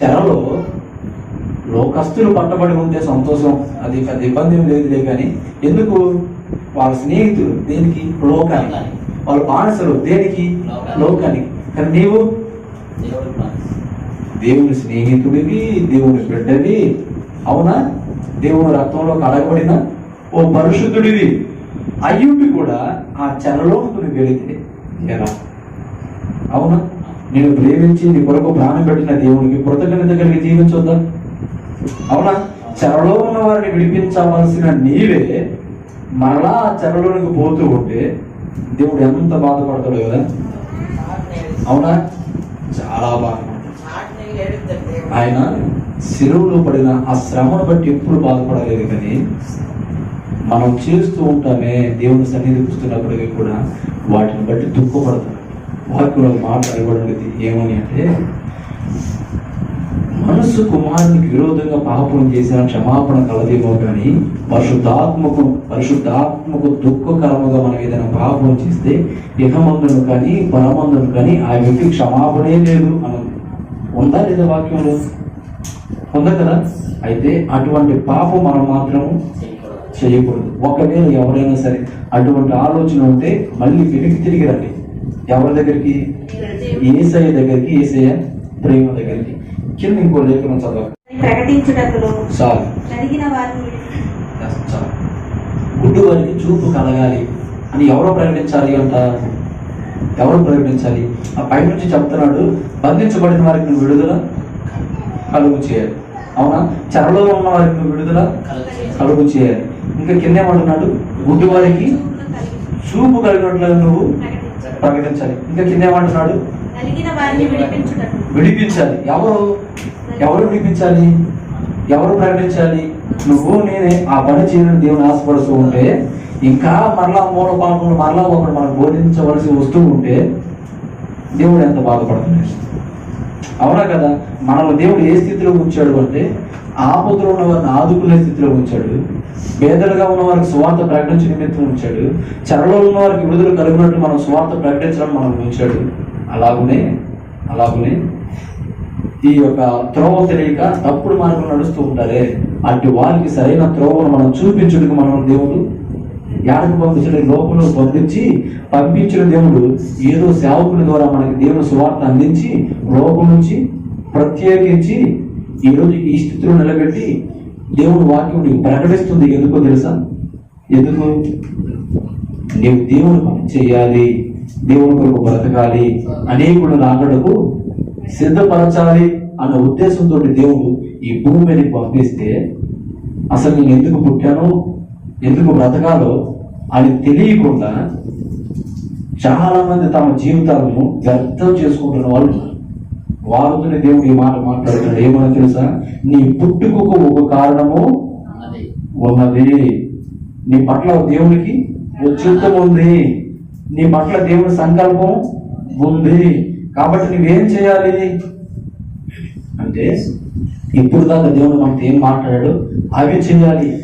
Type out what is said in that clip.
చెరలో లోకస్తులు పట్టబడి ఉంటే సంతోషం అది పెద్ద ఇబ్బంది ఏం లేదులే కానీ ఎందుకు? వాళ్ళ స్నేహితులు దేనికి? లోకానికి. వాళ్ళ బానిసలు దేనికి? లోకానికి. కానీ నీవు. దేవుని స్నేహితుడివి దేవుని బిడ్డవి అవునా? దేవుని రక్తంలో కడగబడిన ఓ పరిశుద్ధుడివి. అయ్యుండి కూడా ఆ చెరలోకి నువ్వు వెళితే అవునా? నేను ప్రేమించి నీ కొరకు ప్రాణం పెట్టిన దేవునికి కృతజ్ఞత కలిగి జీవించొద్దా? అవునా? చెరలో ఉన్న వారిని విడిపించవలసిన నీవే మరలా చెరలోనికి పోతూ ఉంటే దేవుడు ఎంత బాధపడతాడు కదా? అవునా? చాలా బాధపడతాడు. ఆయన శిలువలో పడిన ఆ శ్రమను బట్టి ఎప్పుడు బాధపడలేదు కానీ మనం చేస్తూ ఉంటామే దేవుని సన్నిధికి వస్తున్నప్పటికీ కూడా వాటిని బట్టి దుఃఖపడతాం వాక్యంలో మాట్లాడబడినది ఏమని అంటే మనసు కుమారునికి విరోధంగా పాపం చేసిన క్షమాపణ కలదేమో కానీ పరిశుద్ధాత్మకు పరిశుద్ధాత్మకు దుఃఖకరముగా మనం ఏదైనా పాపం చేస్తే ఇహమందును కానీ పరమందును కానీ ఆ వ్యక్తి క్షమాపణే లేదు అన్నది. ఉందా లేదా వాక్యంలో ఉందా కదా? అయితే అటువంటి పాపం మనం మాత్రం చేయకూడదు. చేయకూడదు. ఒకవేళ ఎవరైనా సరే అటువంటి ఆలోచన ఉంటే మళ్ళీ వెనక్కి తిరిగి రండి. ఎవరి దగ్గరికి? ఏసయ్య దగ్గరికి ఏసయ్య ప్రేమ దగ్గరికి. కింద ఇంకో లేఖనం చదవ ప్రకటించుటకును చాలు. కలిగిన వారిని చాలు. గుడ్డు వారికి చూపు కలగాలి. అని ఎవరు ప్రకటించాలి అంట? ఎవరు ప్రకటించాలి? ఆ పైనుంచి చెప్తున్నాడు బంధించబడిన వారికి నువ్వు విడుదల కలుగు చేయాలి. అవునా? చెరలో ఉన్న వారికి నువ్వు విడుదల కలుగు చేయాలి. కలుగు చేయాలి. ఇంకా కింద ఏమంటున్నాడు? గుడ్డి వారికి చూపు కలిగినట్లుగా నువ్వు ప్రకటించాలి. ఇంకా కింద ఏమంటున్నాడు? విడిపించాలి. ఎవరు? ఎవరు విడిపించాలి? ఎవరు ప్రకటించాలి? నువ్వు నేనే. ఆ పని చేయడం దేవుని ఆశపడుతూ ఉంటే ఇంకా మరలా మూల పాపములు మరలా ఒకడు మనం బోధించవలసి వస్తూ ఉంటే దేవుడు ఎంత బాధపడుతున్నాడు? అవునా కదా? మనల్ని దేవుడు ఏ స్థితిలో ఉంచాడు అంటే ఆపదలో ఉన్న వారిని ఆదుకునే స్థితిలో ఉంచాడు. పేదలుగా ఉన్న వారికి స్వార్థ ప్రకటించే నిమిత్తం ఉంచాడు. చెరలో ఉన్న వారికి విడుదల కలిగినట్టు మనం స్వార్థ ప్రకటించడం మనం ఉంచాడు. అలాగునే అలాగునే ఈ యొక్క త్రోవ తెలియక తప్పుడు మార్గం నడుస్తూ ఉంటారే అటు వారికి సరైన త్రోవను మనం చూపించుటకు మనం దేవుడు యాడకు పంపించడం లోపల పంపించి పంపించిన దేవుడు ఏదో సేవకుల ద్వారా మనకి దేవుని సువార్త అందించి లోకం నుంచి ప్రత్యేకించి ఈ రోజు ఈ స్థితిలో నిలబెట్టి దేవుడు వాక్యం ప్రకటిస్తుంది. ఎందుకో తెలుసా? ఎందుకు? నీవు దేవుని పని చేయాలి దేవుని కొరకు బ్రతకాలి అనేకులు రాకడకు సిద్ధపరచాలి అన్న ఉద్దేశంతో దేవుడు ఈ భూమి మీదకి పంపిస్తే అసలు నేను ఎందుకు పుట్టాను? ఎందుకు బ్రతకాలో అని తెలియకుండా చాలా మంది తమ జీవితాలను వ్యర్థం చేసుకుంటున్న వాళ్ళు ఉన్నారు. వారితోనే దేవుడు ఈ మాట మాట్లాడుతున్నాడు. ఏమన్నా తెలుసా? నీ పుట్టుకకు ఒక కారణము ఉన్నది. నీ పట్ల దేవునికి ఉచితం ఉంది. నీ పట్ల దేవుని సంకల్పం ఉంది. కాబట్టి నువ్వేం చేయాలి? అంటే ఇప్పుడు దాకా దేవుడు మనతో ఏం మాట్లాడాడు అవి చేయాలి.